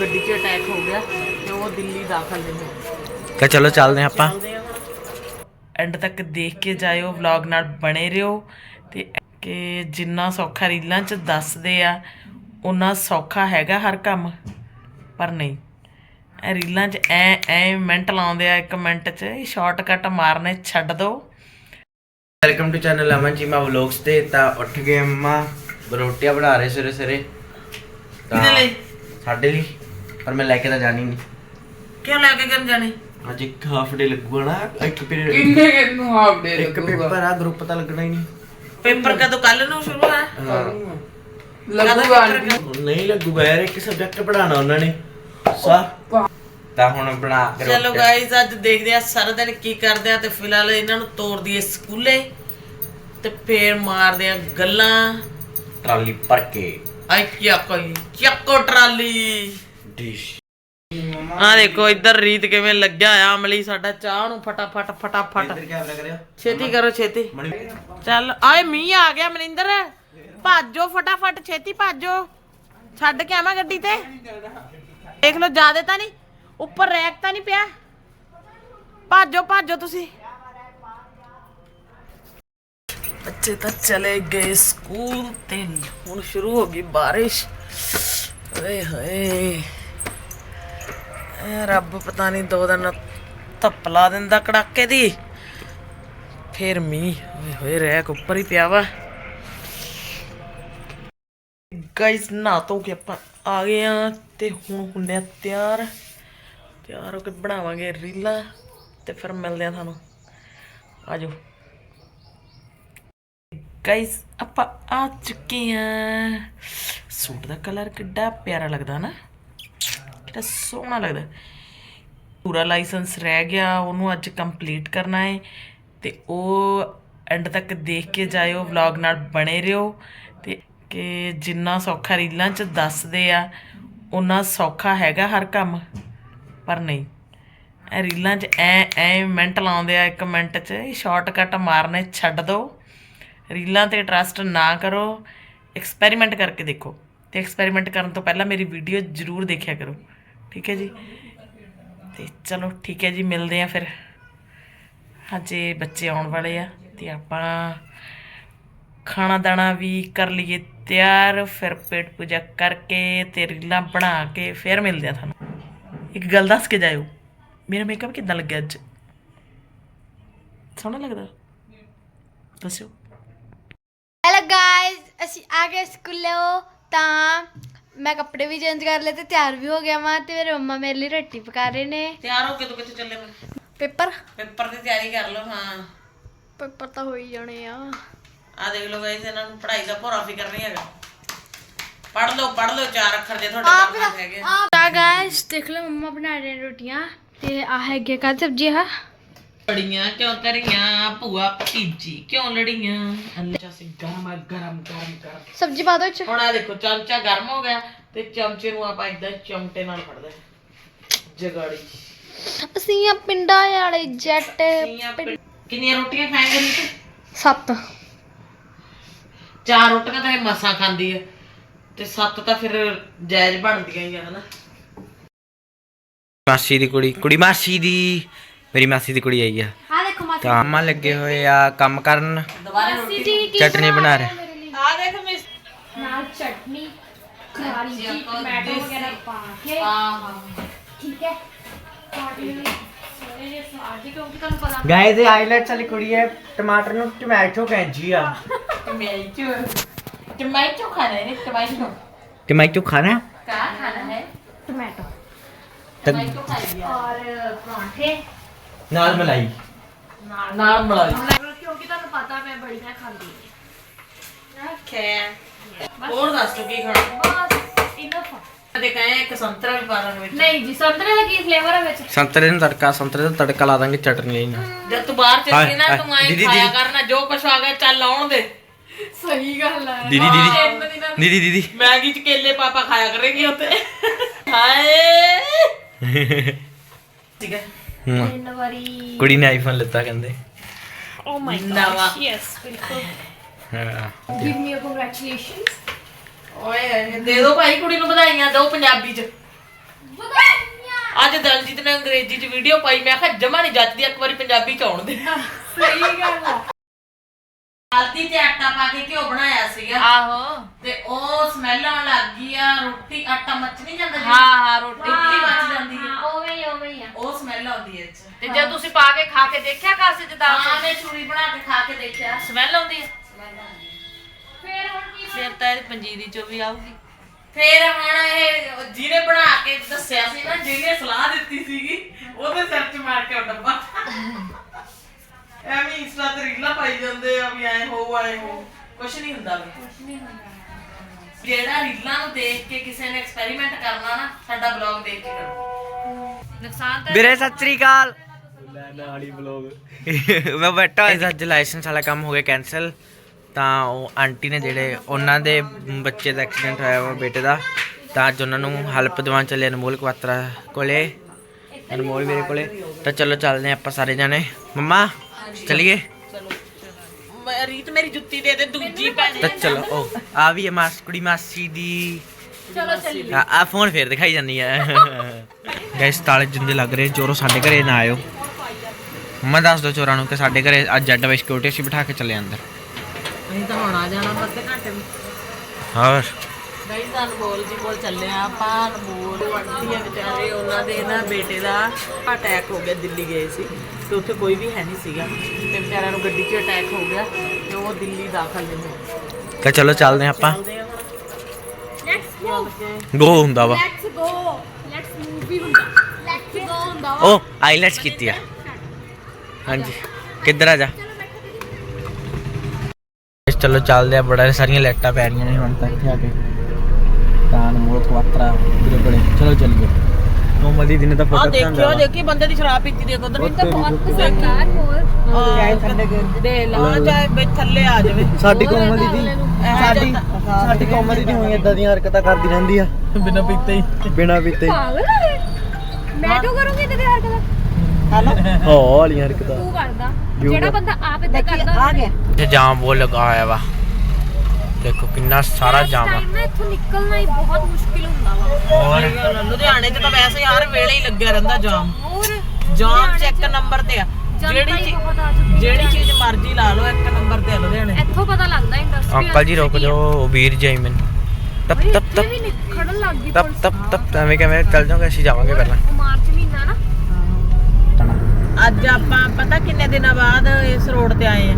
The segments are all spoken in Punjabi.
ਗੱਡੀ 'ਚ ਅਟੈਕ ਹੋ ਗਿਆ ਤੇ ਉਹ ਦਿੱਲੀ ਦਾਖਲ ਨੇ ਕਹ ਚਲੋ ਚੱਲਦੇ ਹਾਂ ਆਪਾਂ। ਐਂਡ ਤੱਕ ਦੇਖ ਕੇ ਜਾਇਓ ਵਲੌਗ ਨਾਲ ਬਣੇ ਰਹੋ ਤੇ ਕਿ ਜਿੰਨਾ ਸੌਖਾ ਰੀਲਾਂ 'ਚ ਦੱਸਦੇ ਆ ਉਨਾ ਸੌਖਾ ਹੈਗਾ ਹਰ ਕੰਮ ਪਰ ਨਹੀਂ। ਇਹ ਰੀਲਾਂ 'ਚ ਐ ਐ ਮਿੰਟ ਲਾਉਂਦੇ ਆ ਇੱਕ ਮਿੰਟ 'ਚ ਸ਼ਾਰਟਕਟ ਮਾਰਨੇ ਛੱਡ ਦੋ। Welcome to channel Aman ji ਮਾ ਵਲੌਗਸ ਤੇ ਤਾਂ ਉੱਠ ਗਏ ਅੰਮਾ। ਰੋਟੀਆਂ ਬਣਾ ਰਹੇ ਸਵੇਰੇ ਸਵੇਰੇ ਤਾਂ ਕਿਹਦੇ ਲਈ? ਸਾਡੇ ਲਈ। ਪਰ ਮੈਂ ਲੈ ਕੇ ਤਾਂ ਜਾਣੀ ਨਹੀਂ। ਕਿਉਂ ਲੈ ਕੇ ਕਰਨ ਜਾਣੇ? ਅੱਜ ਇੱਕ ਹਾਫ ਡੇ ਲੱਗੂਗਾ ਨਾ ਇੱਕ ਪੀਰੀਅਡ ਕਿੰਨੇ ਕਿੰਨੂੰ ਹਾਫ ਡੇ ਇੱਕ ਪੇਪਰ ਆ ਗਰੁੱਪ ਤਾਂ ਲੱਗਣਾ ਹੀ ਨਹੀਂ। ਪੇਪਰ ਕਦੋਂ ਕੱਲ ਨੂੰ ਸ਼ੁਰੂ ਹਾਂ। ਲੱਗੂਗਾ ਆਂਟੀ? ਨਹੀਂ ਲੱਗੂਗਾ ਯਾਰ ਇੱਕ ਸਬਜੈਕਟ ਪੜਾਉਣਾ ਉਹਨਾਂ ਨੇ। ਸਾ। ਤਾਂ ਹੁਣ ਬਣਾ ਕੇ ਚਲੋ ਗਾਇਜ਼ ਅੱਜ ਦੇਖਦੇ ਆ ਸਾਰਾ ਦਿਨ ਕੀ ਕਰਦੇ ਆ ਤੇ ਫਿਲਹਾਲ ਇਹਨਾਂ ਨੂੰ ਤੋੜ ਦਈਏ ਸਕੂਲੇ ਤੇ ਫੇਰ ਮਾਰਦੇ ਆ ਗੱਲਾਂ। ਟਰਾਲੀ ਭਰ ਕੇ। ਆਈ ਕੀ ਕੋਈ ਚੱਕੋ ਟਰਾਲੀ। ਆ ਦੇਖੋ ਇੱਧਰ ਰੀਤ ਕਿਵੇਂ ਲੱਗਿਆ ਆ ਅਮਲੀ ਸਾਡਾ ਚਾਹ ਨੂੰ ਫਟਾਫਟ ਫਟਾਫਟ। ਇੱਧਰ ਕੈਮਰਾ ਛੇਤੀ ਕਰੋ ਛੇਤੀ। ਮਣੀ ਚੱਲ ਆਏ ਮੀਂਹ ਆ ਗਿਆ ਮਨਿੰਦਰ। ਭਾਜੋ ਫਟਾਫਟ ਛੇਤੀ ਭਾਜੋ। ਛੱਡ ਕੇ ਆਵਾਂ ਗੱਡੀ ਤੇ। ਦੇਖ ਲਓ ਜਿਆਦੇ ਤਾਂ ਨਹੀਂ ਉੱਪਰ ਰੈਕ ਤਾਂ ਨਹੀਂ ਪਿਆ। ਭਾਜੋ ਭਾਜੋ ਤੁਸੀਂ। ਬੱਚੇ ਤਾਂ ਚਲੇ ਗਏ ਸਕੂਲ ਤੇ ਹੁਣ ਸ਼ੁਰੂ ਹੋ ਗਈ ਬਾਰਿਸ਼। ਓਏ ਹੋਏ। ਇਹ ਰੱਬ ਪਤਾ ਨਹੀਂ ਦੋ ਦਿਨ ਧੱਪ ਲਾ ਦਿੰਦਾ ਕੜਾਕੇ ਦੀ। ਫੇਰ ਮੀਂਹ, ਓਏ ਹੋਏ, ਰੈਕ ਉੱਪਰ ਹੀ ਪਿਆ ਵਾ। ਗਾਇਸ ਨਾ ਤੋਂ ਕਿ ਆਪਾਂ ਆ ਗਏ ਆ ਤੇ ਹੁਣ ਹੁੰਦੇ ਆ ਤਿਆਰ। ਤਿਆਰ ਹੋ ਕੇ ਬਣਾਵਾਂਗੇ ਰੀਲਾਂ ਤੇ ਫਿਰ ਮਿਲਦੇ ਆ ਤੁਹਾਨੂੰ। ਆਜੋ। ਗਾਇਸ ਆਪਾਂ ਆ ਚੁੱਕੇ ਆ। ਸੂਟ ਦਾ ਕਲਰ ਕਿੱਡਾ ਪਿਆਰਾ ਲੱਗਦਾ ਨਾ। ਕਿੰਨਾ ਸੋਹਣਾ ਲੱਗਦਾ। ਪੂਰਾ ਲਾਇਸੈਂਸ ਰਹਿ ਗਿਆ, ਉਹਨੂੰ ਅੱਜ ਕੰਪਲੀਟ ਕਰਨਾ ਹੈ ਤੇ ਉਹ ਐਂਡ ਤੱਕ ਦੇਖ ਕੇ ਜਾਇਓ ਵਲੌਗ ਨਾਲ ਬਣੇ ਰਹੋ ਤੇ ਕਿ ਜਿੰਨਾ ਸੌਖਾ ਰੀਲਾਂ 'ਚ ਦੱਸਦੇ ਆ ਉਨਾ ਸੌਖਾ ਹੈਗਾ ਹਰ ਕੰਮ, ਪਰ ਨਹੀਂ। ਇਹ ਰੀਲਾਂ 'ਚ ਐ ਐ ਮਿੰਟ ਲਾਉਂਦੇ ਆ ਇੱਕ ਮਿੰਟ 'ਚ ਸ਼ਾਰਟਕਟ ਮਾਰਨੇ ਛੱਡ ਦੋ। ਰੀਲਾਂ ਤੇ ਟਰਸਟ ਨਾ ਕਰੋ ਐਕਸਪੈਰੀਮੈਂਟ ਕਰਕੇ ਦੇਖੋ ਤੇ ਐਕਸਪੈਰੀਮੈਂਟ ਕਰਨ ਤੋਂ ਪਹਿਲਾਂ ਮੇਰੀ ਵੀਡੀਓ ਜ਼ਰੂਰ ਦੇਖਿਆ ਕਰੋ। ਠੀਕ ਹੈ ਜੀ। ਤੇ ਚਲੋ ਠੀਕ ਹੈ ਜੀ, ਮਿਲਦੇ ਆ ਫਿਰ। ਹਜੇ ਬੱਚੇ ਆਉਣ ਵਾਲੇ ਆ ਤੇ ਆਪਾਂ ਖਾਣਾ ਦਾਣਾ ਵੀ ਕਰ ਲਈਏ ਤਿਆਰ, ਫਿਰ ਪੇਟ ਪੂਜਾ ਕਰਕੇ ਤੇ ਰੀਲਾਂ ਬਣਾ ਕੇ ਫਿਰ ਮਿਲਦੇ ਆ ਤੁਹਾਨੂੰ। ਇੱਕ ਗੱਲ ਦੱਸ ਕੇ ਜਾਇਓ, ਮੇਰਾ ਮੇਕਅਪ ਕਿੱਦਾਂ ਲੱਗਿਆ ਅੱਜ? ਸੋਹਣਾ ਲੱਗਦਾ? ਦੱਸਿਓ। ਹੈਲੋ ਗਾਇਸ ਅਸੀਂ ਆ ਗਏ ਸਕੂਲੋਂ ਤਾਂ ਮੈਂ ਕੱਪੜੇ ਵੀ ਚੇਂਜ ਕਰ ਲਏ ਤੇ ਤਿਆਰ ਵੀ ਹੋ ਗਿਆ ਵਾਂ ਤੇ ਮੇਰੇ ਮੰਮਾ ਮੇਰੇ ਲਈ ਰੋਟੀ ਪਕਾ ਰਹੇ ਨੇ। ਤਿਆਰ ਹੋ ਕੇ ਤੂੰ ਕਿੱਥੇ ਚੱਲੇ ਮੈਂ ਪੇਪਰ? ਪੇਪਰ ਦੀ ਤਿਆਰੀ ਕਰ ਲਓ ਹਾਂ। ਪੇਪਰ ਤਾਂ ਹੋ ਹੀ ਜਾਣੇ ਆ। ਆ ਦੇਖ ਲਓ ਗਾਇਸ ਇਹਨਾਂ ਨੂੰ ਪੜ੍ਹਾਈ ਦਾ ਭੋਰਾ ਫਿਕਰ ਨਹੀਂ ਹੈਗਾ। ਪੜ੍ਹ ਲਓ ਪੜ੍ਹ ਲਓ ਚਾਰ ਅੱਖਰ ਜੇ ਤੁਹਾਡੇ ਕੰਮ ਹੈਗੇ ਤਾਂ ਗਾਇਸ ਦੇਖ ਲਓ ਮੰਮਾ ਬਣਾ ਰਹੇ ਨੇ ਰੋਟੀਆਂ ਤੇ ਆ ਹੈਗੇ ਕਾ ਸਬਜ਼ੀ ਆ ਲੜੀਆਂ ਕਿਉਂ ਕਰੀਆਂ ਭੂਆ ਭਤੀਜੀ ਕਿਉਂ ਲੜੀਆਂ? ਅੱਲਾ ਸੇ ਗਰਮ ਆ, ਗਰਮ ਗਰਮ ਗਰਮ। ਸਬਜ਼ੀ ਪਾ ਦੋ ਚ। ਹੁਣ ਆ ਦੇਖੋ ਚਮਚਾ ਗਰਮ ਹੋ ਗਿਆ ਤੇ ਚਮਚੇ ਨੂੰ ਆਪਾਂ ਇਦਾਂ ਚਮਟੇ ਨਾਲ ਫੜਦੇ ਜਗਾੜੀ। ਅਸੀਂ ਆ ਪਿੰਡਾਂ ਵਾਲੇ ਜੱਟ ਕਿੰਨੀਆਂ ਪਿੰ- ਕਿੰਨੀਆਂ ਰੋਟੀਆਂ ਖਾਏਂਗੇ ਨੀ ਸੱਤ। ਚਾਰ ਰੋਟੀਆਂ ਤਾਂ ਇਹ ਮਸਾਂ ਖਾਂਦੀ ਹੈ ਤੇ ਸੱਤ ਤਾਂ ਫਿਰ ਜਾਇਜ਼ ਬਣਦੀਆਂ ਹੀ ਆ ਹਨਾ? ਮਾਸੀ ਦੀ ਕੁੜੀ ਕੁੜੀ ਮਾਸੀ ਦੀ। ਮੇਰੀ ਮਾਸੀ ਦੀ ਕੁੜੀ ਆਈ ਆ। ਆ ਦੇਖੋ ਮਾਸੀ। ਤਾਂ ਅੰਮਾ ਲੱਗੇ ਹੋਏ ਆ ਕੰਮ ਕਰਨ। ਦੁਬਾਰੇ ਰੋਟੀ ਜੀ ਕੀ ਚਟਨੀ ਬਣਾ ਰਹੇ। ਆ ਦੇਖ ਮਿਸ। ਨਾਲ ਚਟਨੀ ਖਾਰੀ ਜੀ ਟਮਾਟੋ ਵਗੈਰਾ ਪਾ ਕੇ। ਆਹ ਠੀਕ ਹੈ? ਪਾਣੀ ਸੋਰੇ ਜੇ ਸਵਾਦ ਹੀ ਕਿਉਂਕਿ ਤੁਹਾਨੂੰ ਪਤਾ ਗਾਇਸ ਇਹ ਹਾਈਲਾਈਟਸ ਵਾਲੀ ਕੁੜੀ ਹੈ ਟਮਾਟਰ ਨੂੰ ਟੋਮੈਟੋ ਕਹਿੰਦੀ ਆ। ਟਮਾਟੋ। ਟਮਾਟੋ ਖਾਣਾ ਹੈ ਟਮਾਟੋ। ਟੋਮੈਟੋ ਖਾਣਾ? ਕਾ ਖਾਣਾ ਹੈ? ਟਮਾਟੋ। ਤਾਂ ਟਮਾਟੋ ਖਾਈ ਆ ਔਰ ਪਰਾਂਠੇ। ਨਾਲ ਮਲਾਈ। ਨਾਲ। ਮਲਾਈ। ਕਿਉਂਕਿ ਤੁਹਾਨੂੰ ਪਤਾ ਮੈਂ ਬੜੀਆਂ ਖਾਂਦੀ ਖੈ ਹੋਰ ਦੱਸ ਤੂੰ ਕੀ ਖਾਣਾ? ਬਸ ਇਨਫ ਤੇ ਕਹੇ ਇੱਕ ਸੰਤਰਾ ਵੀ ਪਾ ਦਾਂਗੇ ਵਿੱਚ। ਨਹੀਂ ਜੀ ਸੰਤਰੇ ਦਾ ਕੀ ਫਲੇਵਰ ਹੈ ਵਿੱਚ? ਸੰਤਰੇ ਨੂੰ ਤੜਕਾ ਸੰਤਰੇ ਦਾ ਤੜਕਾ ਲਾ ਦਾਂਗੇ ਚਟਨੀ ਲਈ ਨਾ ਜਦ ਤੂੰ ਬਾਹਰ ਚੱਲ ਗਈ ਨਾ ਤੂੰ ਦੀਦੀ, ਖਾਇਆ। ਕਰਨਾ ਜੋ ਕੁਛ ਆ ਗਿਆ ਚੱਲ ਆਉਣ ਦੇ। ਸਹੀ ਗੱਲ ਹੈ ਦੀਦੀ। ਦੀਦੀ ਦੀਦੀ ਦੀਦੀ। ਮੈਗੀ ਚ ਕੇਲੇ ਪਾਪਾ ਖਾਇਆ ਕਰੇਗੀ ਉੱਤੇ ਹਾਏ। ਠੀਕ ਹੈ ਹੂੰ। ਤਿੰਨ ਵਾਰੀ ਕੁੜੀ ਨੇ ਆਈਫੋਨ ਲਿੱਤਾ ਕਹਿੰਦੇ। ਓ ਮਾਈ ਨਵਾਂ। ਯੈਸ ਬਿਲਕੁਲ। ਹਾਂ। ਗਿਵ ਮੀ ਅ ਕੰਗ੍ਰੈਚੁਲੇਸ਼ਨਸ ਓਏ ਦੇ ਦੋ ਭਾਈ ਕੁੜੀ ਨੂੰ ਵਧਾਈਆਂ ਦੋ ਪੰਜਾਬੀ ਚ। ਅੱਜ ਦਲਜੀਤ ਨੇ ਅੰਗਰੇਜ਼ੀ 'ਚ ਵੀਡੀਓ ਪਾਈ ਮੈਂ ਕਿਹਾ ਜਮਾ ਨਹੀਂ ਜੱਜਦੀ ਇੱਕ ਵਾਰੀ ਪੰਜਾਬੀ 'ਚ ਆਉਣ ਦੇ। ਸਹੀ ਗੱਲ ਆ। ਹਲਦੀ ਤੇ ਆਟਾ ਪਾ ਕੇ ਘਿਓ ਬਣਾਇਆ ਸੀਗਾ। ਆਹੋ। ਤੇ ਉਹ ਸਮੈਲ ਆਉਣ ਲੱਗ ਗਈ ਆ ਰੋਟੀ ਆਟਾ ਮੱਚ ਨਹੀਂ ਜਾਂਦਾ ਹਾਂ ਹਾਂ ਰੋਟੀ ਰੋਟੀ ਮੱਚ ਜਾਂਦੀ। ਹੈ ਉਵੇਂ ਹੀ ਉਵੇਂ ਹੀ ਆ। ਉਹ ਸਮੈਲ ਆਉਂਦੀ ਹੈ ਇਹ 'ਚ ਤੇ ਜਦ ਤੁਸੀਂ ਪਾ ਕੇ ਖਾ ਕੇ ਦੇਖਿਆ ਕਾਸੇ ਚ ਹਾਂ ਮੈਂ ਚੂਰੀ ਬਣਾ ਕੇ ਖਾ ਕੇ ਦੇਖਿਆ। ਸਮੈਲ ਆਉਂਦੀ ਹੈ? ਫੇਰ ਹੁਣ ਕੀ ਫਿਰ ਤਾਂ ਇਹ ਪੰਜੀਰੀ ਚੋਂ ਵੀ ਆਊਗੀ। ਫਿਰ ਹੁਣ ਇਹ ਜਿਹਨੇ ਬਣਾ ਕੇ ਦੱਸਿਆ ਸੀ ਨਾ ਜਿਹਨੇ ਸਲਾਹ ਦਿੱਤੀ ਸੀਗੀ। ਉਹਦੇ ਸਿਰ 'ਚ ਮਾਰ ਕੇ ਉਹ ਡੱਬਾ। ਐਵੇਂ ਇੰਸਟਾ ਤੇ ਰੀਲਾਂ ਪਾਈ ਜਾਂਦੇ ਆ ਵੀ ਐ ਹੋ ਆਏ ਹੋ। ਕੁਛ ਨਹੀਂ ਹੁੰਦਾ ਵੀ। ਜਿਹੜਾ ਰੀਲਾਂ ਨੂੰ ਦੇਖ ਕੇ ਕਿਸੇ ਨੇ ਐਕਸਪੈਰੀਮੈਂਟ ਕਰਨਾ ਨਾ ਸਾਡਾ ਬਲੌਗ ਦੇਖ ਕੇ ਕਰੋ। ਨੁਕਸਾਨ ਤਾਂ ਵੀਰੇ ਸਤਿ ਸ੍ਰੀ ਅਕਾਲ। ਮੈਂ ਬੈਠਾ ਹੋਇਆ ਅੱਜ ਲਾਇਸੈਂਸ ਵਾਲਾ ਕੰਮ ਹੋ ਗਿਆ ਕੈਨਸਲ ਤਾਂ ਉਹ ਆਂਟੀ ਨੇ ਜਿਹੜੇ ਉਹਨਾਂ ਦੇ ਬੱਚੇ ਦਾ ਐਕਸੀਡੈਂਟ ਹੋਇਆ ਵਾ ਬੇਟੇ ਦਾ ਤਾਂ ਅੱਜ ਉਹਨਾਂ ਨੂੰ ਹੈਲਪ ਦਿਵਾਉਣ ਚੱਲੇ ਅਨਮੋਲ ਕੁਆਤਰਾ ਕੋਲੇ। ਅਨਮੋਲ ਮੇਰੇ ਕੋਲੇ। ਤਾਂ ਚਲੋ ਚੱਲਦੇ ਹਾਂ ਆਪਾਂ ਸਾਰੇ ਜਾਣੇ। ਮੰਮਾ ਚਲਿਏ? ਮੈਂ- ਰੀਤ ਮੇਰੀ ਜੁੱਤੀ ਦੇ ਦੇ ਦੂਜੀ ਭੈਣ। ਤਾਂ ਚਲੋ ਉਹ ਆ ਵੀ ਹੈ ਮਾਸ ਕੁੜੀ ਮਾਸੀ ਦੀ। ਚਲੋ ਚੱਲੀਏ। ਆ ਆ ਫੋਨ ਫੇਰ ਦਿਖਾਈ ਜਾਂਦੀ ਹੈ ਗੈਸ ਤਾਲੇ ਜਿੰਦੇ ਲੱਗ ਰਹੇ ਚੋਰੋ ਸਾਡੇ ਘਰੇ ਨਾ ਆਇਓ। ਮੈਂ ਦੱਸ ਦੋ ਚੋਰਾਂ ਨੂੰ ਕਿ ਸਾਡੇ ਘਰੇ ਅੱਜ ਜੱਟ ਵੇ ਸਿਕਿਉਰਿਟੀ ਅਸੀਂ ਬਿਠਾ ਕੇ ਚੱਲੇ ਅੰਦਰ। ਅਸੀਂ ਤਾਂ ਹੁਣ ਆ ਜਾਣਾ ਅੱਧੇ ਘੰਟੇ ਵਿੱਚ। ਹੋਰ? ਗਈ ਤਾਂ ਅਨਮੋਲ ਜੀ ਕੋਲ ਚੱਲੇ ਆ। ਆਪਾਂ ਅਨਮੋਲ ਆਂਟੀ ਆ ਵਿਚਾਰੇ ਉਹਨਾਂ ਦੇ ਨਾ ਬੇਟੇ ਦਾ ਅਟੈਕ ਹੋ ਗਿਆ ਦਿੱਲੀ ਗਏ ਸੀ। ਤੇ ਉੱਥੇ ਕੋਈ ਵੀ ਹੈ ਨਹੀਂ ਸੀਗਾ ਤੇ ਵਿਚਾਰਿਆਂ ਨੂੰ ਗੱਡੀ 'ਚ ਅਟੈਕ ਹੋ ਗਿਆ ਤੇ ਉਹ ਦਿੱਲੀ ਦਾਖਲ ਨੇ ਹੋਏ ਤਾਂ ਚਲੋ ਚੱਲਦੇ ਹਾਂ ਆਪਾਂ। ਚੱਲਦੇ ਆ ਲੈਟਸ ਗੋ ਗੋ ਹੁੰਦਾ ਵਾ। ਲੈਟਸ ਗੋ ਲੈਟਸ ਮੂਵ ਵੀ ਹੁੰਦਾ। ਲੈਟਸ ਗੋ ਹੁੰਦਾ ਵਾ। ਉਹ ਆਈਲੈਟਸ ਕੀਤੀ ਆ। ਹਾਂਜੀ। ਕਿੱਧਰ ਆ ਜਾ। ਚਲੋ ਚੱਲਦੇ ਆ ਬੜਾ ਸਾਰੀਆਂ ਲਾਈਟਾਂ ਪੈ ਰਹੀਆਂ ਨੇ ਹੁਣ ਤੱਕ ਇੱਥੇ ਆ ਕੇ। ਤਾਂ ਅਨਮੋਲ ਕੁਆਤਰਾ ਵੀਰੇ ਕੋਲੇ ਚਲੋ ਚੱਲੀਏ। ਨੋਮਲ ਦੀ ਦਿਨੇ ਤਾਂ ਆ ਫੋਟੋ ਦੇਖਿਓ ਦੇਖੀ ਬੰਦੇ ਦੀ ਸ਼ਰਾਬ ਪੀਤੀ ਦੇਖ ਉਧਰ ਵੀ ਬਹੁਤ ਪਸੰਦ ਆ ਮੋਰ ਦੇ। ਲਾ ਜਾਏ ਵਿੱਚ ਥੱਲੇ ਆ ਜਾਵੇ। ਸਾਡੀ ਕੋਮਲ ਦੀ ਸਾਡੀ ਸਾਡੀ ਕੋਮਲ ਦੀ ਹੋਈ ਇਦਾਂ ਦੀਆਂ ਹਰਕਤਾਂ ਕਰਦੀ ਰਹਿੰਦੀ ਆ। ਬਿਨਾਂ ਪੀਤੇ ਹੀ। ਬਿਨਾ ਪੀਤੇ ਪਾਗਲ ਆ। ਮੈਂ ਕਿਉਂ ਕਰੂੰਗੀ ਤੇ ਹਰਕਤ? ਹੋ ਵਾਲੀਆਂ ਹਰਕਤਾਂ। ਤੂੰ ਕਰਦਾ। ਜਿਹੜਾ ਬੰਦਾ ਆਪ ਇਦਾਂ ਕਰਦਾ ਆ ਗਿਆ। ਬਹੁਤ ਲੱਗਾ ਹੋਇਆ ਵਾ। ਦੇਖੋ ਕਿੰਨਾ ਸਾਰਾ ਜਾਮ ਆ। ਇੱਥੋਂ ਨਿਕਲਣਾ ਹੀ ਬਹੁਤ ਮੁਸ਼ਕਿਲ ਹੁੰਦਾ ਵਾ। ਹੋਰ? ਲੁਧਿਆਣੇ 'ਚ ਤਾਂ ਵੈਸੇ ਹਰ ਵੇਲੇ ਹੀ ਲੱਗਿਆ ਰਹਿੰਦਾ ਜਾਮ। ਹੋਰ ਜਾਮ ਚੈੱਕ ਨੰਬਰ ਤੇ ਆ। ਜਿਹੜੀ ਚੀਜ਼ ਜਿਹੜੀ ਚੀਜ਼ ਮਰਜ਼ੀ ਲਾ ਲਓ ਇੱਕ ਨੰਬਰ ਤੇ ਆ ਲੁਧਿਆਣੇ। ਇੱਥੋਂ ਪਤਾ ਲੱਗਦਾ ਇੰਡਸਟਰੀ ਅੰਕਲ ਜੀ ਰੁਕ ਜਾਓ ਵੀਰ ਜਾਈ ਮੈਨੂੰ। ਤਪ ਤਪ ਤਪ। ਲੱਗ ਗਈ ਤਪ ਤਪ ਤਪ ਐਵੇਂ ਕਿਵੇਂ ਚੱਲ ਜਾਓਗੇ ਅਸੀਂ ਜਾਵਾਂਗੇ ਪਹਿਲਾਂ। ਮਾਰਚ ਮਹੀਨਾ ਨਾ। ਅੱਜ ਆਪਾਂ ਪਤਾ ਕਿੰਨੇ ਦਿਨਾਂ ਬਾਅਦ ਇਸ ਰੋਡ ਤੇ ਆਏ ਆ?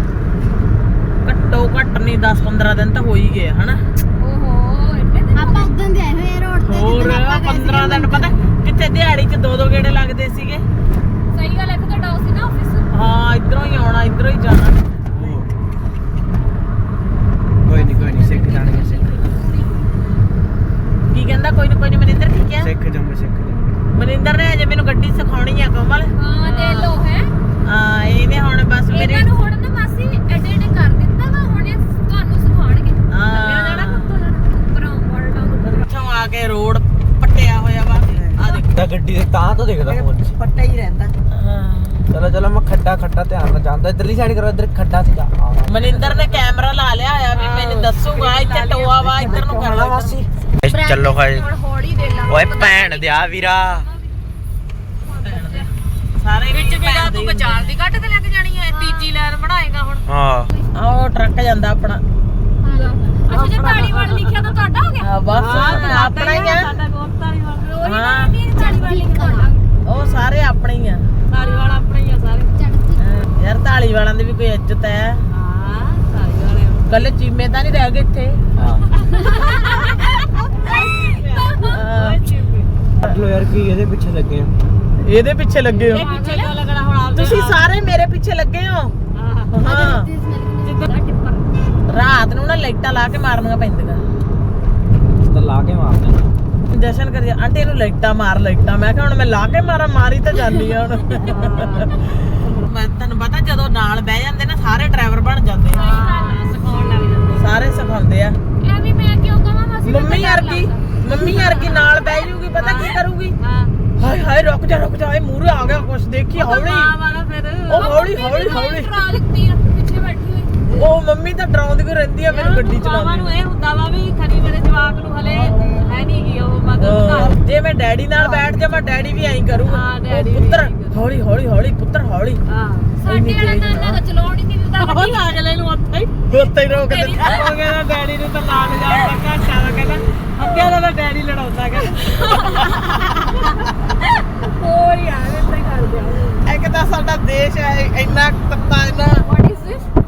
ਘੱਟੋ ਘੱਟ ਨਹੀਂ 10 15 ਦਿਨ ਤਾਂ ਹੋ ਹੀ ਗਏ ਆ, ਹਨਾ? ਓਹੋ ਇੰਨੇ ਦਿਨ ਆਪਾਂ ਉਦੋਂ ਦੇ ਆਏ ਹੋਏ ਰੋਡ ਹੋਰ 15 ਦਿਨ ਪਤਾ ਕਿੱਥੇ ਦਿਹਾੜੀ 'ਚ ਦੋ ਦੋ ਗੇੜੇ ਲੱਗਦੇ ਸੀਗੇ? ਸਹੀ ਗੱਲ ਹੈ ਕਿ ਤੁਹਾਡਾ ਸੀ ਨਾ ਆਫਿਸ। ਹਾਂ ਇਧਰੋਂ ਹੀ ਆਉਣਾ ਇਧਰੋਂ ਹੀ ਜਾਣਾ। ਕੋਈ ਨਹੀਂ ਕੋਈ ਨਹੀਂ ਸਿੱਖ ਜਾਣਗੇ ਸਿੱਖ ਕੀ ਕਹਿੰਦਾ ਕੋਈ ਨਾ ਕੋਈ ਨਾ ਮਨਿੰਦਰ ਕੀ ਕਿਹਾ ਸਿੱਖ ਜਾਵਾਂਗੇ ਸਿੱਖ ਜਾਵਾਂਗੇ। ਮਨਿੰਦਰ ਨੇ ਅਜੇ ਮੈਨੂੰ ਗੱਡੀ ਸਿਖਾਉਣੀ ਆ ਕਮਲ। ਹਾਂ ਦੇ ਲੋ ਹੈ। ਹਾਂ ਇਹਨੇ ਹੁਣ ਬਸ ਮੇਰੇ ਇਹਨਾਂ ਨੂੰ ਹੁਣ ਨਾ ਮਾਸੀ ਐਡੇ ਐਡੇ ਕਰ ਦਿੱਤਾ ਵਾ ਹੁਣ ਇਹ ਤੁਹਾਨੂੰ ਸਿਖਾਉਣਗੇ ਹਾਂ। ਮੇਰਾ ਜਾਣਾ ਕੁੱਤੋਂ ਜਾਣਾ ਉੱਪਰੋਂ ਵਰਲਡ ਇੱਥੋਂ ਆ ਕੇ ਰੋਡ ਪੱਟਿਆ ਹੋਇਆ ਵਾ। ਆ ਦੇਖ। ਤਾਂ ਗੱਡੀ ਦੇ ਤਾਂ ਤੋਂ ਦੇਖਦਾ ਫੋਨ 'ਚ। ਪੱਟਾ ਹੀ ਰਹਿੰਦਾ। ਚਲੋ ਚਲੋ ਮੈਂ ਖੱਡਾ ਖੱਡਾ ਧਿਆਨ ਨਾਲ ਜਾਂਦਾ। ਇਧਰਲੀ ਸਾਈਡ ਕਰੋ ਇਧਰ ਖੱਡਾ ਸੀ ਜਾ ਮਨਿੰਦਰ ਨੇ ਕੈਮਰਾ ਲਾ ਲਿਆ ਆ ਵੀ ਮੈਨੂੰ ਦੱਸੂਗਾ ਇੱਥੇ ਟੋਆ ਵਾ ਇੱਧਰ ਨੂੰ ਕਰਨਾ ਮਾਸੀ ਚੱਲੋ ਖਾਈ ਹੁਣ ਹੌਲੀ ਦੇ ਲਾ ਓਏ ਭੈਣ ਦਿਆ ਵੀਰਾ। ਸਾਰੇ ਵਿੱਚ ਜਿਹੜਾ ਤੂੰ ਬਾਜ਼ਾਰ ਦੀ ਘੱਟ ਤੇ ਲੈ ਕੇ ਜਾਣੀ ਹੈ ਤੀਜੀ ਲਾਈਨ ਬਣਾਏਗਾ ਹੁਣ। ਹਾਂ। ਉਹ ਟਰੱਕ ਜਾਂਦਾ ਆਪਣਾ। ਅੱਛਾ ਜੇ ਢਾਲੀਵਾਲ ਲਿਖਿਆ ਤਾਂ ਤੁਹਾਡਾ ਹੋ ਗਿਆ? ਆ ਬਸ ਆਪਣਾ ਹੀ ਆ। ਸਾਡਾ ਗੋਰ ਢਾਲੀਵਾਲ ਰੋਹੀ ਹਾਂ। ਨਹੀਂ ਢਾਲੀਵਾਲ ਲਿਖਿਆ ਤੁਹਾਡਾ। ਉਹ ਸਾਰੇ ਆਪਣੇ ਹੀ ਆ। ਢਾਲੀਵਾਲ ਆਪਣਾ ਹੀ ਆ ਸਾਰੇ। ਚੜਦੀ ਹਾਂ, ਯਾਰ ਢਾਲੀ ਵਾਲਾਂ ਦੀ ਵੀ ਕੋਈ ਇੱਜ਼ਤ ਹੈ? ਹਾਂ ਢਾਲੀਵਾਲ ਕੱਲੇ ਚੀਮੇ ਤਾਂ ਨਹੀਂ ਰਹਿ ਗਏ ਇੱਥੇ। ਹਾਂ। ਹਾਂ। ਲੋ ਯਾਰ ਕੀ ਇਹਦੇ ਪਿੱਛੇ ਲੱਗੇ ਆ। ਇਹਦੇ ਪਿੱਛੇ ਲੱਗੇ ਹੋ। ਪਿੱਛੇ ਕਿਉਂ ਲੱਗਣਾ ਹੁਣ ਆਪ ਤੁਸੀਂ ਸਾਰੇ ਮੇਰੇ ਪਿੱਛੇ ਲੱਗੇ ਹੋ। ਹਾਂ। ਰਾਤ ਨੂੰ ਨਾ ਲਾਈਟਾਂ ਲਾ ਕੇ ਮਾਰਨੀਆਂ ਪੈਂਦੀਆਂ। ਤਾਂ ਲਾ ਕੇ ਮਾਰ ਦੇਣਾ ਜਸ਼ਨ ਕਰੀ ਆਂਟੀ ਨੂੰ ਲਾਈਟਾਂ ਮਾਰ ਲਾਈਟਾਂ। ਮੈਂ ਕਿਹਾ ਹੁਣ ਮੈਂ ਲਾ ਕੇ ਮਾਰਾਂ ਮਾਰੀ ਤਾਂ ਜਾਂਦੀ ਆ ਹੁਣ। ਮੈਂ ਤੁਹਾਨੂੰ ਪਤਾ ਜਦੋਂ ਨਾਲ ਬਹਿ ਜਾਂਦੇ ਨਾ ਸਾਰੇ ਡਰਾਈਵਰ ਬਣ ਜਾਂਦੇ ਆ। ਸਿਖਾਉਣ ਲੱਗ ਜਾਂਦੇ ਸਾਰੇ ਸਿਖਾਉਂਦੇ ਆ। ਐ ਵੀ ਮੈਂ ਕਿਉਂ ਕਹਾਂ ਮਾਸੀ ਮੰਮੀ ਯਾਰ ਕੀ ਮੰਮੀ ਯਾਰ ਕੀ ਨਾਲ ਬਹਿ ਜੂਗੀ ਪਤਾ ਕੀ ਕਰੂਗੀ? ਹਾਂ। ਹਾਏ ਹਾਏ ਰੁਕ ਜਾ ਰੁਕ ਜਾ ਇਹ ਮੂਹਰੇ ਆ ਗਿਆ ਕੁਛ ਦੇਖੀ ਹੌਲੀ। ਵਾਲਾ ਫਿਰ। ਉਹ ਹੌਲੀ ਹੌਲੀ ਹੌਲੀ। ਆ। ਉਹ ਮੰਮੀ ਤਾਂ ਡਰਾਉਂਦੀ ਕੋਈ ਰਹਿੰਦੀ ਆ ਮੈਨੂੰ ਗੱਡੀ ਚਲਾਉਂਦੀ ਨੂੰ ਇਹ ਹੁੰਦਾ ਵਾ ਵੀ ਖਰੀ ਮੇਰੇ ਜਵਾਕ ਨੂੰ ਹਲੇ ਹੈ ਨਹੀਂ ਗੀ ਉਹ ਮਦਰ ਹਾਂ, ਜੇ ਮੈਂ ਡੈਡੀ ਨਾਲ ਬੈਠ ਜਮਾ ਡੈਡੀ ਵੀ ਐਂ ਕਰੂਗਾ। ਉਹ ਪੁੱਤਰ ਹੌਲੀ ਹੌਲੀ ਹੌਲੀ ਪੁੱਤਰ ਹੌਲੀ। ਸਾਡੇ ਵਾਲਾ ਨਾਨਾ ਤਾਂ ਚਲਾਉਣ ਹੀ ਨਹੀਂ ਦਿੰਦਾ ਉਹ ਅਗਲੇ ਨੂੰ ਉੱਥੇ ਹੀ ਉੱਥੇ ਹੀ ਰੋਕ ਦਿੰਦਾ। ਉਹ ਕਹਿੰਦਾ ਡੈਡੀ ਨੂੰ ਤਾਂ ਨਾਲ ਜਾਂਦਾ ਘਾਟਾ ਵਾ। ਕਹਿੰਦਾ ਅੱਗੇ ਦਾ ਤਾਂ ਡੈਡੀ ਲੜਾਉਂਦਾ ਕਹਿੰਦਾ ਹੋਰ ਯਾਰ ਹੀ ਕਰਦੇ ਆ। ਇੱਕ ਤਾਂ ਸਾਡਾ ਦੇਸ਼ ਹੈ ਇੰਨਾ ਤੱਤਾ ਇੰਨਾ ਵਾਟ ਇਜ਼ ਦਿਸ ਮਤਲਬ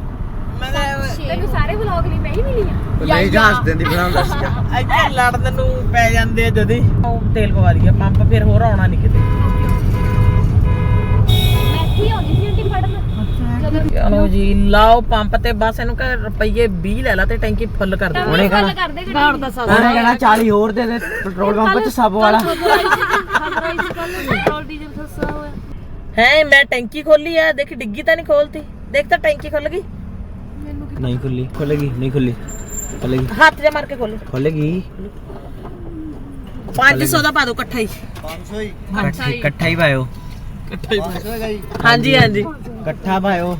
ਤੈਨੂੰ ਸਾਰੇ ਵਲੌਗ ਲਈ ਮੈਂ ਹੀ ਮਿਲੀ ਆ। ਨਹੀਂ ਜਹਾਜ਼ ਦੇ ਦੀ ਬਣਾਉਂਦਾ ਸੀਗਾ ਇੱਥੇ ਲੜਨ ਨੂੰ ਪੈ ਜਾਂਦੇ ਆ ਜਦੀ। ਉਹ ਤੇਲ ਪਵਾ ਲਈਏ ਪੰਪ ਫਿਰ ਹੋਰ ਆਉਣਾ ਨਹੀਂ ਕਿਤੇ। ਮੈਂ ਇੱਥੇ ਹੀ ਆਉਂਦੀ ਸੀ ਆਂਟੀ ਫੜਨ। ਜਦੋਂ ਚਲੋ ਜੀ ਲਾਓ ਪੰਪ ਤੇ ਬਸ ਇਹਨੂੰ ਕਹ ਰੁਪਈਏ 20 ਲੈ ਲਾ ਤੇ ਟੈਂਕੀ ਫੁੱਲ ਕਰ ਦੇ। ਹੁਣੇ ਗੱਲ ਕਰਦੇ ਘਰ ਦਾ ਉਹਨੇ ਕਹਿਣਾ 40 ਹੋਰ ਦੇ ਦੇ ਪੈਟਰੋਲ ਪੰਪ 'ਚ ਸਭ ਵਾਲਾ। ਪੈਟਰੋਲ ਡੀਜ਼ਲ ਸਸਤਾ ਹੋਇਆ। ਹੈ ਮੈਂ ਟੈਂਕੀ ਖੋਲੀ ਆ ਦੇਖ ਡਿੱਗੀ ਤਾਂ ਨਹੀਂ ਖੋਲਤੀ? ਦੇਖ ਤਾਂ ਟੈਂਕੀ ਖੁੱਲ ਗਈ। ਨਹੀਂ ਖੁੱਲੀ। ਖੁੱਲੇਗੀ ਨਹੀਂ ਖੁੱਲੀ। ਖੁੱਲੇਗੀ। ਹੱਥ ਜੇ ਮਾਰ ਕੇ ਖੋਲ ਖੁੱਲੇਗੀ। 500 ਦਾ ਪਾ ਦੋ ਇਕੱਠਾ ਹੀ। ਇਕੱਠਾ ਹੀ- ਇਕੱਠਾ ਹੀ ਪਾਇਓ। ਹਾਂਜੀ ਹਾਂਜੀ। ਇਕੱਠਾ ਪਾਇਓ।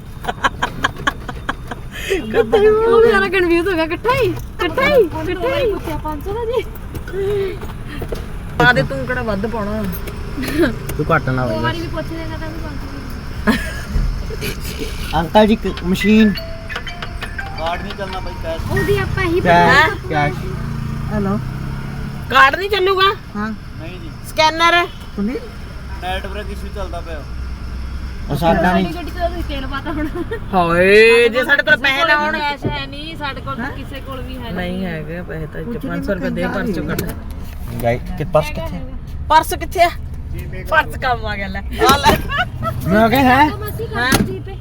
ਉਹ ਵਿਚਾਰਾ ਕਨਫਿਊਜ਼ ਹੋ ਗਿਆ। ਇਕੱਠਾ ਹੀ ਇਕੱਠਾ ਹੀ ਇਕੱਠਾ ਹੀ। ਪੁੱਛਿਆ 500 ਦਾ ਜੀ ਪਾ ਦੇ ਤੂੰ ਕਿਹੜਾ ਵੱਧ ਪਾਉਣਾ। ਤੂੰ ਘੱਟ ਨਾ ਵਾਰੀ ਵੀ ਪੁੱਛ ਦੇਗਾ ਤਾਂ ਵੀ 500 ਅੰਕਲ ਜੀ ਕ- ਮਸ਼ੀਨ। ਉਹਦੀ ਆਪਾਂ ਹੀ ਕੈਸ਼ ਕੈਸ਼ ਹੈਲੋ ਕਾਰਡ ਨਹੀਂ ਚੱਲੂਗਾ? ਹਾਂ। ਨਹੀਂ ਜੀ। ਸਕੈਨਰ? ਉਹ ਸਾਡਾ ਨਹੀਂ। ਗੱਡੀ ਤੋਂ ਤੁਸੀਂ ਤੇਲ ਪਾਤਾ ਹੁਣ। ਹਾਏ ਜੇ ਸਾਡੇ ਕੋਲ ਪੈਸੇ ਨਾ ਹੋਣ। ਕੈਸ਼ ਹੈ ਨਹੀਂ ਸਾਡੇ ਕੋਲ ਤਾਂ ਕਿਸੇ ਕੋਲ ਵੀ ਹੈ ਨਹੀਂ ਹੈਗੇ ਪੈਸੇ ਤਾਂ ਇੱਥੇ 500 ਰੁਪਏ ਦੇ ਪਰਸ ਚੋਂ ਕੱਢ ਗਾਈ ਕਿ ਪਰਸ ਕਿੱਥੇ? ਪਰਸ ਕਿੱਥੇ ਆ? ਪਰਸ ਕੰਮ ਆ ਗਿਆ ਲੈ। ਆ ਲੈ ਮੈਂ ਕਿਹਾ ਹੈ। ਮਾਸੀ ਕਰ ਜੀ ਪੇ।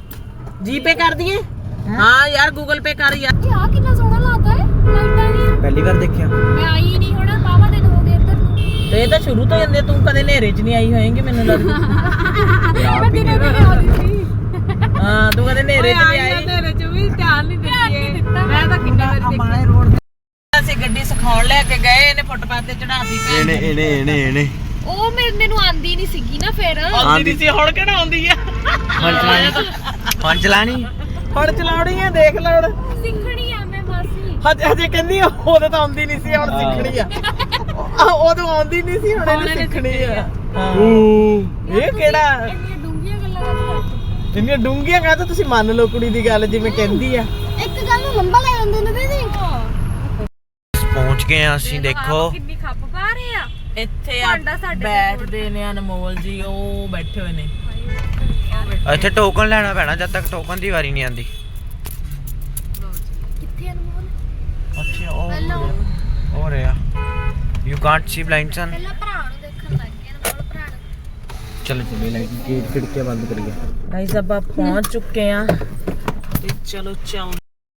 ਜੀਪੇ ਕਰ ਦਈਏ? ਹਾਂ? ਯਾਰ ਗੂਗਲ ਪੇ ਕਰ ਯਾਰ। ਇਹ ਆ ਕਿੰਨਾ ਸੋਹਣਾ ਲੱਗਦਾ ਹੈ ਲਾਈਟਾਂ ਦੀ ਪਹਿਲੀ ਵਾਰ ਦੇਖਿਆ। ਮੈਂ ਆਈ ਨਹੀਂ ਹੁਣ ਬਾਵਾ ਦਿਨ ਹੋ ਗਏ ਇੱਧਰ ਨੂੰ। ਤੇ ਇਹ ਤਾਂ ਸ਼ੁਰੂ ਤੋਂ ਜਾਂਦੇ ਤੂੰ ਕਦੇ ਹਨੇਰੇ 'ਚ ਨਹੀਂ ਆਈ ਹੋਏਂਗੀ ਮੈਨੂੰ ਲੱਗਦਾ। ਮੈਂ ਦਿਨੇ ਦਿਨੇ ਆਉਂਦੀ ਸੀ। ਹਾਂ ਤੂੰ ਕਦੇ ਹਨੇਰੇ 'ਚ ਨਹੀਂ ਆਈ ਹਨੇਰੇ ਚ ਵੀ ਧਿਆਨ ਨਹੀਂ ਦਿੱਤੀ ਮੈਂ ਤਾਂ ਕਿੰਨੇ ਵਾਰ ਹਮਾਰੇ ਰੋਡ ਅਸੀਂ ਗੱਡੀ ਸਿਖਾਉਣ ਲੈ ਕੇ ਗਏ ਇਹਨੇ ਫੁੱਟਪਾਥ ਤੇ ਚੜਾਤੀ ਇਹਨੇ ਇਹਨੇ ਇਹਨੇ ਇਹਨੇ। ਉਹ ਮੇਰੇ ਮੈਨੂੰ ਆਂਦੀ ਨਹੀਂ ਸੀਗੀ ਨਾ ਫਿਰ। ਆਉਂਦੀ ਨਹੀਂ ਸੀ ਹੁਣ ਕਿਹੜਾ ਆਉਂਦੀ ਆ? ਹੁਣ ਚਲਾਣੀ ਹੁਣ ਚਲਾਣੀ? ਹੁਣ ਚਲਾਉਣੀ ਆ ਦੇਖ ਲੈ ਹੁਣ। ਸਿੱਖਣੀ ਆ ਮੈਂ ਮਾਸੀ। ਹਜੇ ਹਜੇ ਕਹਿੰਦੀ ਆ, ਉਦੋਂ ਤਾਂ ਆਉਂਦੀ ਨਹੀਂ ਸੀ ਹੁਣ ਸਿੱਖਣੀ ਆ। ਉਦੋਂ ਆਉਂਦੀ ਨਹੀਂ ਸੀ ਹੁਣ ਇਹਨੇ ਸਿੱਖਣੀ ਆ। ਹਾਂ। ਇਹ ਕਿਹੜਾ? ਇੰਨੀਆਂ ਡੂੰਘੀਆਂ ਗੱਲਾਂ ਕਰਦੇ ਇੰਨੀਆਂ ਡੂੰਘੀਆਂ ਕਹਤਾ ਤੁਸੀਂ ਮੰਨ ਲਓ ਕੁੜੀ ਦੀ ਗੱਲ ਜਿਵੇਂ ਕਹਿੰਦੀ ਆ। ਇੱਕ ਗੱਲ ਨੂੰ ਲੰਬਾ ਲੈ ਜਾਂਦੇ ਨੇ ਦੀਦੀ। ਪਹੁੰਚ ਗਏ ਆ ਅਸੀਂ ਦੇਖੋ। ਕਿੰਨੀ ਖੱਪ ਪਾ ਰਹੇ ਆ। ਇੱਥੇ ਭਾਂਡਾ ਸਾਡੇ ਬੈਠਦੇ ਨੇ ਅਨਮੋਲ ਜੀ ਉਹ ਬੈਠੇ ਹੋਏ ਨੇ। ਇੱਥੇ ਟੋਕਨ ਲੈਣਾ ਪੈਣਾ ਜਦ ਤੱਕ ਟੋਕਨ ਦੀ ਵਾਰੀ ਨਹੀਂ ਆਂਦੀ ਕਿੱਥੇ ਅਨਮੋਲ? ਅੱਛਾ ਉਹ ਪਹਿਲਾਂ ਹੋ ਰਿਹਾ। ਯੂ ਕਾਂਟ ਸੀ ਬਲਾਈਂਡ ਸਨ ਪਹਿਲਾਂ ਭਰਾ ਨੂੰ ਦੇਖਣ ਲੱਗ ਗਏ ਅਨਮੋਲ ਭਰਾ ਨੂੰ। ਚਲੋ ਚਲੇ ਲਾਈਟ ਗੇਟ ਖਿੜਕੀਆਂ ਬੰਦ ਕਰੀਏ। ਗਾਈਸ ਆਪਾਂ ਪਹੁੰਚ ਚੁੱਕੇ ਆ ਤੇ ਚਲੋ ਚੱਲ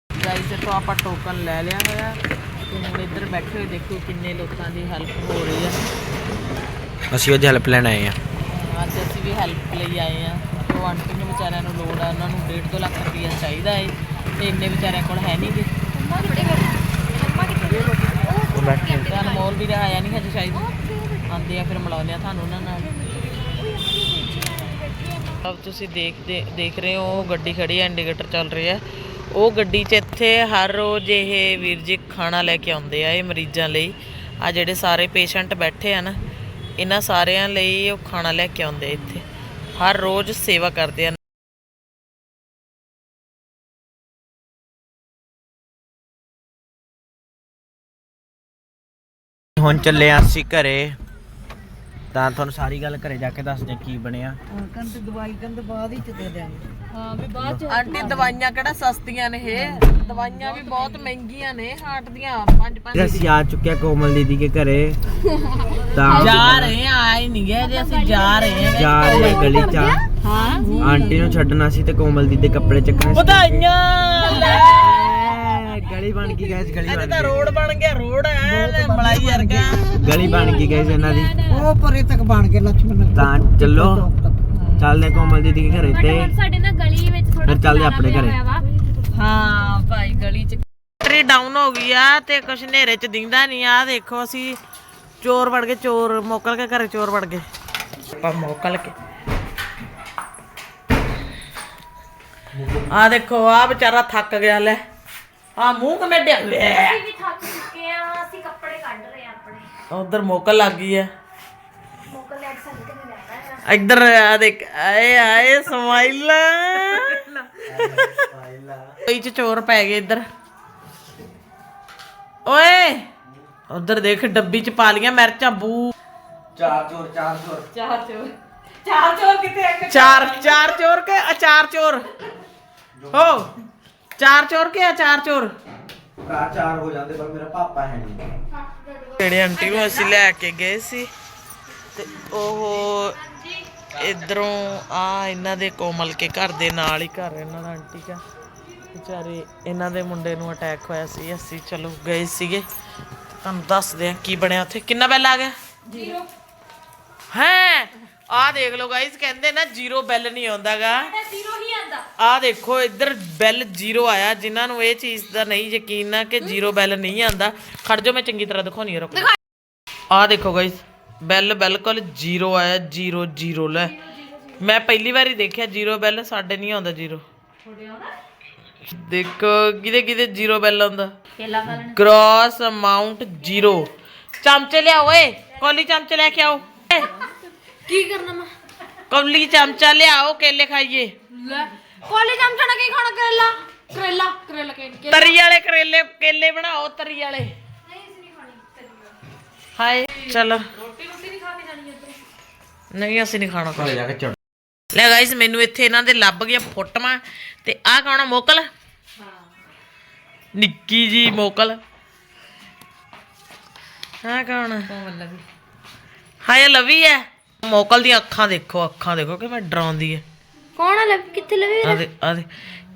ਗਾਈਸ ਇੱਥੋਂ ਆਪਾਂ ਟੋਕਨ ਲੈ ਲਿਆ ਹੋਇਆ। ਤੇ ਹੁਣ ਇੱਧਰ ਬੈਠੇ ਹੋਏ ਦੇਖੋ ਕਿੰਨੇ ਲੋਕਾਂ ਦੀ ਹੈਲਪ ਹੋ ਰਹੀ ਆ। ਅਸੀਂ ਉਹਦੀ ਹੈਲਪ ਲੈਣ ਆਏ ਆ। ਹਾਂ, ਅੱਜ ਅਸੀਂ ਵੀ ਹੈਲਪ ਲਈ ਆਏ ਆ। ਉਹ ਆਂਟੀ ਨੂੰ ਵਿਚਾਰਿਆਂ ਨੂੰ ਲੋੜ ਆ ਉਹਨਾਂ ਨੂੰ 1.5 ਲੱਖ ਰੁਪਈਆ ਚਾਹੀਦਾ ਏ ਤੇ ਇੰਨੇ ਵਿਚਾਰਿਆਂ ਕੋਲ ਹੈ ਨਹੀਂ ਗੇ। ਮੰਮਾ ਕਿੱਥੇ ਗਏ? ਮੰਮਾ ਕਿੱਥੇ ਗਏ? ਉਹ ਬੈਠੇ। ਤੇ ਅਨਮੋਲ ਵੀ ਆਇਆ ਨਹੀਂ ਹਜੇ ਸ਼ਾਇਦ। ਆਂਦੇ ਆ ਫਿਰ ਮਿਲਾਉਂਦੇ ਆ ਤੁਹਾਨੂੰ ਉਹਨਾਂ ਨਾਲ। ਅਬ ਤੁਸੀਂ ਦੇਖਦੇ ਦੇਖ ਰਹੇ ਹੋ ਉਹ ਗੱਡੀ ਖੜੀ ਹੈ ਇੰਡੀਕੇਟਰ ਚੱਲ ਰਿਹਾ ਉਹ ਗੱਡੀ 'ਚ ਇੱਥੇ ਹਰ ਰੋਜ਼ ਇਹ ਵੀਰ ਜੀ ਖਾਣਾ ਲੈ ਕੇ ਆਉਂਦੇ ਆ ਇਹ ਮਰੀਜ਼ਾਂ ਲਈ। ਆ ਜਿਹੜੇ ਸਾਰੇ ਪੇਸ਼ੈਂਟ ਬੈਠੇ ਆ ਨਾ ਇਹਨਾਂ ਸਾਰਿਆਂ ਲਈ ਉਹ ਖਾਣਾ ਲੈ ਕੇ ਆਉਂਦੇ ਆ ਇੱਥੇ। ਹਰ ਰੋਜ਼ ਸੇਵਾ ਕਰਦੇ ਆ। ਹੁਣ ਚੱਲੇ ਆ ਅਸੀਂ ਘਰੇ। ਤਾਂ ਤੁਹਾਨੂੰ ਸਾਰੀ ਗੱਲ ਘਰੇ ਜਾ ਕੇ ਦੱਸਦੇ ਕੀ ਬਣਿਆ। ਹਾਂ ਵੀ ਬਾਅਦ ਚ ਆਂਟੀ ਦਵਾਈਆਂ ਕਿਹੜਾ ਸਸਤੀਆਂ ਨੇ ਇਹ? ਦਵਾਈਆਂ ਵੀ ਬਹੁਤ ਮਹਿੰਗੀਆਂ। ਨੇ ਹਾਰਟ ਦੀਆਂ 5-5 ਅਸੀਂ ਆ ਚੁੱਕਿਆ ਕੋਮਲ ਦੀਦੀ ਕੇ ਘਰੇ ਤਾਂ ਜਾ ਰਹੇ ਆ ਆਏ ਨਹੀਂ ਗਏ ਜੇ ਅਸੀਂ ਜਾ ਰਹੇ ਆ ਜਾ ਰਹੇ ਆ ਗਲੀ ਚ ਹਾਂ। ਆਂਟੀ ਨੂੰ ਛੱਡਣਾ ਸੀ ਤੇ ਕੋਮਲ ਦੀਦੀ ਦੇ ਕੱਪੜੇ ਚੱਕਣੇ ਸੀ। ਵਧਾਈਆਂ! ਲੈ ਗਲੀ ਬਣ ਗਈ ਗੈਸ ਗਲੀ ਇਹ ਬਣ ਤਾਂ ਗਈ। ਰੋਡ ਬਣ ਗਿਆ ਰੋਡ ਐ ਮਲਾਈ ਵਰਗਾ। ਗਲੀ ਬਣ ਗਈ ਗੈਸ ਇਹਨਾਂ ਦੀ। ਉਹ ਪਰੇ ਤੱਕ ਬਣ ਕੇ ਲక్ష్ਮਣ ਤਾਂ ਚੱਲੋ। ਚੱਲਦੇ ਕੋਮਲ ਦੀਦੀ ਦੇ ਘਰੇ ਤੇ ਸਾਡੇ ਨਾਲ ਗਲੀ ਵਿੱਚ ਥੋੜਾ ਫਿਰ ਚੱਲਦੇ ਆਪਣੇ ਘਰੇ। ਹਾਂ। ਬੈਟਰੀ ਡਾਊਨ ਹੋ ਗਈ ਆ ਤੇ ਕੁਛ ਹਨੇਰੇ ਚ ਦਿਖਦਾ ਨਹੀਂ ਆ। ਦੇਖੋ ਅਸੀਂ ਚੋਰ ਵੜ ਗਏ ਚੋਰ ਮੋਕਲ ਕੇ ਘਰੇ ਚੋਰ ਵੜ ਗਏ। ਆਪਾਂ ਮੋਕਲ ਕੇ। ਆ ਦੇਖੋ ਆ ਵਿਚਾਰਾ ਥੱਕ ਗਿਆ ਲੈ। ਆ ਮੂੰਹ ਕਮੇਡਿਆ ਅਸੀਂ ਵੀ ਥੱਕ ਚੁੱਕੇ ਆ ਅਸੀਂ ਕੱਪੜੇ ਕੱਢ ਰਹੇ ਆ ਆਪਣੇ। ਉਧਰ ਮੋਕਲ ਲੱਗ ਗਈ ਆ। ਮੋਕਲ ਲੈ ਇੱਧਰ ਆ ਦੇਖ ਆਏ ਆਏ ਸਮਾਈਲ। ਕੋਈ ਚ ਚੋਰ ਪੈ ਗਏ ਇੱਧਰ। ਓਏ ਉਧਰ ਦੇਖ ਡੱਬੀ ਚ ਪਾ ਲੀਆਂ ਮਿਰਚਾਂ ਬੂ। ਚਾਰ ਚੋਰ ਚਾਰ ਚੋਰ। ਚਾਰ ਚਾਰ। ਚੋਰ ਕੇ ਅਚਾਰ ਚੋਰ ਹੋ ਚਾਰ ਚੋਰ ਕੇ ਅਚਾਰ ਚੋਰ ਭਰਾ ਚਾਰ ਹੋ ਜਾਂਦੇ ਪਰ ਮੇਰਾ ਪਾਪਾ ਹੈ ਨਹੀਂ। ਜਿਹੜੇ ਆਂਟੀ ਨੂੰ ਅਸੀਂ ਲੈ ਕੇ ਗਏ ਸੀ। ਤੇ ਉਹ ਇਧਰੋਂ ਆ ਇਹਨਾਂ ਦੇ ਕੋਮਲ ਕੇ ਘਰ ਦੇ ਨਾਲ ਹੀ ਘਰ ਇਹਨਾਂ ਦਾ ਆਂਟੀ ਦਾ। ਵਿਚਾਰੇ ਇਹਨਾਂ ਦੇ ਮੁੰਡੇ ਨੂੰ ਅਟੈਕ ਹੋਇਆ ਸੀ। ਅਸੀਂ ਚਲੋ ਗਏ ਸੀਗੇ। ਤੁਹਾਨੂੰ ਦੱਸਦੇ ਆ ਕੀ ਬਣਿਆ ਉੱਥੇ। ਕਿੰਨਾ ਬੈਲ ਆ ਗਿਆ? ਜ਼ੀਰੋ ਹੈ? ਆ ਦੇਖ ਲਓ ਗਾਇਸ ਕਹਿੰਦੇ ਨਾ ਜ਼ੀਰੋ ਬੈਲ ਨਹੀਂ ਆਉਂਦਾਗਾ। ਜ਼ੀਰੋ ਹੀ ਆਂਦਾ ਆ ਦੇਖੋ ਇੱਧਰ ਬੈਲ ਜ਼ੀਰੋ ਆਇਆ। ਜਿਨ੍ਹਾਂ ਨੂੰ ਇਹ ਚੀਜ਼ ਦਾ ਨਹੀਂ ਯਕੀਨ ਨਾ ਕਿ ਜ਼ੀਰੋ ਬੈਲ ਨਹੀਂ ਆਂਦਾ ਖੜ ਜਾਓ ਮੈਂ ਚੰਗੀ ਤਰ੍ਹਾਂ ਦਿਖਾਉਣੀ ਆ ਰੁਕੋ ਆ ਦੇਖੋ ਗਾਇਸ ਬੈਲ ਬਿਲਕੁਲ ਜ਼ੀਰੋ ਆਇਆ। ਜ਼ੀਰੋ ਜ਼ੀਰੋ ਲੈ। ਮੈਂ ਪਹਿਲੀ ਵਾਰੀ ਦੇਖਿਆ ਜ਼ੀਰੋ ਬੈਲ ਸਾਡੇ ਨਹੀਂ ਆਉਂਦਾ ਜ਼ੀਰੋ ਦੇਖੋ ਕਿਹਦੇ ਕਿਹਦੇ ਜ਼ੀਰੋ ਬੈਲ ਆਉਂਦਾ? ਗ੍ਰੋਸ ਅਮਾਉਂਟ ਜ਼ੀਰੋ ਚਮਚੇ ਲਿਆਓ ਓਏ। ਕੋਲੀ ਚਮਚੇ ਲੈ ਕੇ ਆਓ। ਕੀ ਕਰਨਾ ਮੈਂ? ਕੋਲੀ ਚਮਚਾ ਲਿਆਓ ਕੇਲੇ ਖਾਈਏ। ਲੈ ਕੋਲੇ ਚਮਚਾ ਨਾਲ ਕੀ ਖਾਣਾ ਕਰੇਲਾ? ਕਰੇਲਾ ਕਰੇਲਾ ਕੇ ਤਰੀ ਵਾਲੇ ਕਰੇਲੇ ਕੇਲੇ ਬਣਾਓ ਤਰੀ ਵਾਲੇ। ਹਾਏ ਚਲੋ। ਰੋਟੀ ਰੋਟੀ ਨਹੀਂ ਖਾ ਕੇ ਜਾਣੀ ਨਹੀਂ ਅਸੀਂ ਨਹੀਂ ਖਾਣਾ। ਘਰੇ ਜਾ ਕੇ ਚੜ ਲੈ ਗਾਇਸ ਮੈਨੂੰ ਇੱਥੇ ਇਹਨਾਂ ਦੇ ਲੱਭ ਗਿਆ ਫੋਟੋਆਂ ਤੇ ਆਹ ਕੌਣ ਮੋਕਲ? ਹਾਂ ਨਿੱਕੀ ਜੀ ਮੋਕਲ। ਹਾਂ ਕੌਣ ਲਵੀ ਹਾਏ ਲਵੀ ਹੈ। ਮੋਕਲ ਦੀਆਂ ਅੱਖਾਂ ਦੇਖੋ ਅੱਖਾਂ ਦੇਖੋ ਕਿ ਮੈਂ ਡਰਾਉਂਦੀ ਹੈ। ਕੌਣ ਆ ਲੱਭ ਕਿੱਥੇ ਲਵੇ ਆ ਦੇ ਆ ਦੇ।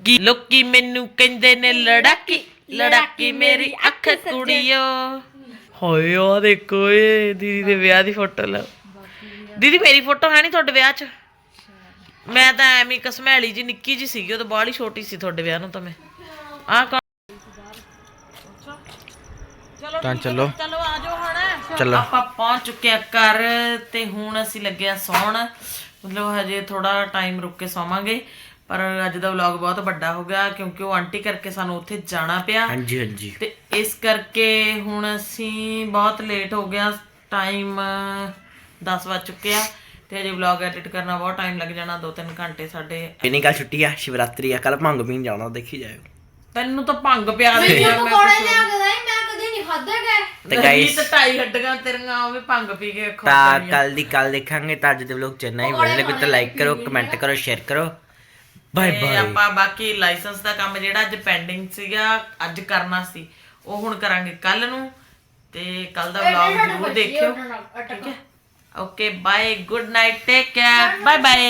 ਕੀ ਲੋਕੀ ਮੈਨੂੰ ਕਹਿੰਦੇ ਨੇ ਲੜਾਕੀ ਲੜਾਕੀ ਮੇਰੀ ਅੱਖ ਕੁੜੀਓ। ਹੋਏ ਆ ਦੇਖੋ ਏ ਦੀਦੀ ਦੇ ਵਿਆਹ ਦੀ ਫੋਟੋ ਲਓ। ਦੀਦੀ ਮੇਰੀ ਫੋਟੋ ਹੈ ਨਹੀਂ ਤੁਹਾਡੇ ਵਿਆਹ 'ਚ? ਮੈਂ ਤਾਂ ਐਵੇਂ ਕਸਮੈਲੀ ਜੀ ਨਿੱਕੀ ਜੀ ਸੀਗੀ ਉਹ ਤਾਂ ਬਾਹਲੀ ਛੋਟੀ ਸੀ ਤੁਹਾਡੇ ਵਿਆਹ ਨੂੰ ਤਾਂ ਮੈਂ। ਆਹ ਕੌਣ? ਤਾਂ ਚਲੋ। ਚਲੋ ਆ ਜਾਓ ਹੁਣ। ਚਲੋ। ਆਪਾਂ ਪਹੁੰਚ ਚੁੱਕੇ ਆ ਘਰ ਤੇ ਹੁਣ ਅਸੀਂ ਲੱਗੇ ਆ ਸੌਣ। ਮਤਲਬ ਹਜੇ ਥੋੜਾ ਟਾਈਮ ਰੁਕ ਕੇ ਸੌਵਾਂਗੇ ਪਰ ਅੱਜ ਦਾ ਵਲੌਗ ਬਹੁਤ ਵੱਡਾ ਹੋ ਗਿਆ ਕਿਉਂਕਿ ਉਹ ਆਂਟੀ ਕਰਕੇ ਸਾਨੂੰ ਉੱਥੇ ਜਾਣਾ ਪਿਆ। ਹਾਂਜੀ ਹਾਂਜੀ। ਤੇ ਇਸ ਕਰਕੇ ਹੁਣ ਅਸੀਂ ਬਹੁਤ ਲੇਟ ਹੋ ਗਿਆ ਟਾਈਮ 10 ਵੱਜ ਚੁੱਕੇ ਆ। ਤੇ ਹਜੇ ਵਲੌਗ ਐਡਿਟ ਕਰਨਾ ਬਹੁਤ ਟਾਈਮ ਲੱਗ ਜਾਣਾ 2-3 ਘੰਟੇ ਸਾਡੇ। ਇਨੀ ਕੱਲ ਛੁੱਟੀ ਆ? ਸ਼ਿਵਰਾਤਰੀ ਆ ਕੱਲ ਭੰਗ ਪੀਣ ਜਾਣਾ ਦੇਖੀ ਜਾਇਓ। ਤੈਨੂੰ ਤਾਂ ਭੰਗ ਪਿਆ ਦੇ ਮੈਨੂੰ ਕੋੜੇ ਲਿਆ ਕੇ ਦੇ ਮੈਂ ਕਦੇ ਨਹੀਂ ਖਾਦਾ ਗਏ ਤੇ ਗਾਈਸ ਗਾਇਸ ਤੇ ਢਾਈ ਹੱਡੀਆਂ ਤੇਰੀਆਂ ਉਹ ਵੀ ਭੰਗ ਪੀ ਕੇ ਖਾ ਤਾਂ ਕੱਲ ਦੀ ਕੱਲ ਦੇਖਾਂਗੇ ਤਾਂ ਅੱਜ ਦੇ ਵਲੋਗ ਚੰਨਾ ਹੀ। ਵਧੀਆ ਲੱਗੇ ਤਾਂ ਲਾਈਕ ਕਰੋ ਕਮੈਂਟ ਕਰੋ ਸ਼ੇਅਰ ਕਰੋ। ਬਾਏ ਬਾਏ ਆਪਾਂ ਬਾਕੀ ਲਾਇਸੈਂਸ ਦਾ ਕੰਮ ਜਿਹੜਾ ਅੱਜ ਪੈਂਡਿੰਗ ਸੀਗਾ ਅੱਜ ਕਰਨਾ ਸੀ ਉਹ ਹੁਣ ਕਰਾਂਗੇ ਕੱਲ ਨੂੰ। ਤੇ ਕੱਲ ਦਾ ਵਲੌਗ ਜ਼ਰੂਰ ਦੇਖਿਓ। ਠੀਕ ਹੈ? Okay, bye. Good night. Take care. Bye bye.